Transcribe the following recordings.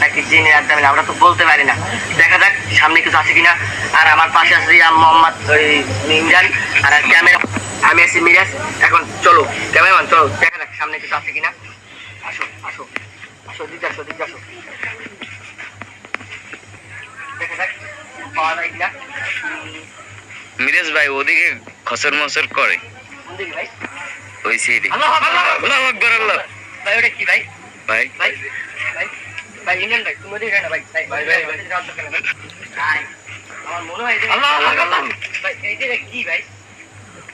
নাকি জিনে আড্ডা মেলে আমরা তো বলতে পারি না দেখা যাক সামনে কিছু আছে কিনা আর আমার পাশে আছে রিয়াম মোহাম্মদ ওই ইমরান আর ক্যামেরা আমি আছি মিরাজ এখন চলো ক্যামেরাম্যান চলো দেখা যাক সামনে কিছু আছে কিনা আসো আসো আসো দিকে আসো দিকে আসো দেখা যাক পাওয়া যায় কিনা মিরাজ ভাই ওদিকে খসর মসর করে ওই সাইডে আল্লাহ আকবার আল্লাহ ভাই ওটা কি ভাই? ভাই। ভাই ভাই ইন্ডিয়ান ভাই তুমি ওদিকে না ভাই ভাই। ভাই ভাই ভাই। আমার মনে হয় আল্লাহ। ভাই এই যে কি ভাই?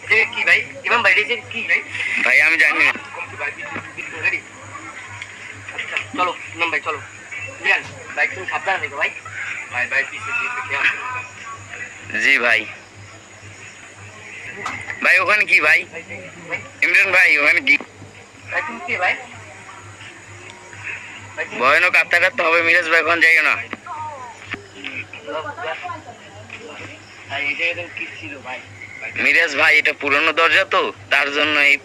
এটা কি ভাই? ইমাম ভাই এটা কি ভাই? ভাই আমি জানি। না চলো ইমাম ভাই চলো। মিরান ভাই তুমি সাবধানে থেকো ভাই। ভাই ভাই পিছে পিছে খেয়াল জি ভাই। ভাই ওখানে কি ভাই? ইমরান ভাই ওখানে কি? ভয়ানক আত্মা কাটতে হবে মিরাজ ভাই ওখানে যাইও না। মিরাজ ভাই এটা পুরনো দরজা তো তার জন্য এই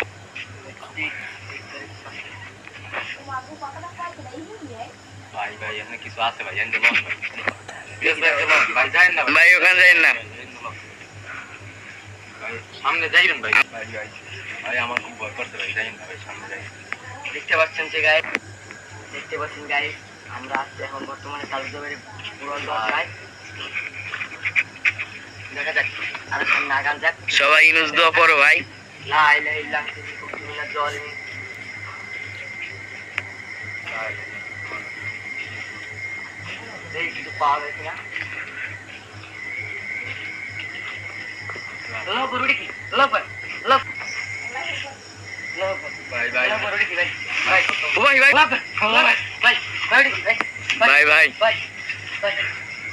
ভাই ওখানে যাই না। সামনে যাইবেন ভাই ভাই ভাই ভাই আমার খুব ভয় করতে ভাই যাইন না ভাই সামনে যাই দেখতে পাচ্ছেন যে গায়ে দেখতে পাচ্ছেন গায়ে আমরা আছি এখন বর্তমানে কালুজবের পুরন দশায় দেখা যাক আর সামনে আগান যাক সবাই ইনুস দোয়া পড়ো ভাই লা ইলাহা ইল্লা আনতা কুনতু মিনাজ জালিমিন কিছু পাওয়া যায় কিনা ভাই ভাই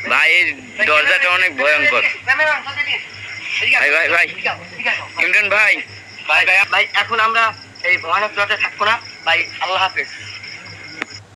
ভাই এই দরজাটা অনেক ভয়ঙ্কর। ভাই, ভাই, ভাই। ইমরান ভাই। ভাই ভাই এখন আমরা এই ভয়ানক দরজা থাকব না। ভাই আল্লাহ হাফেজ।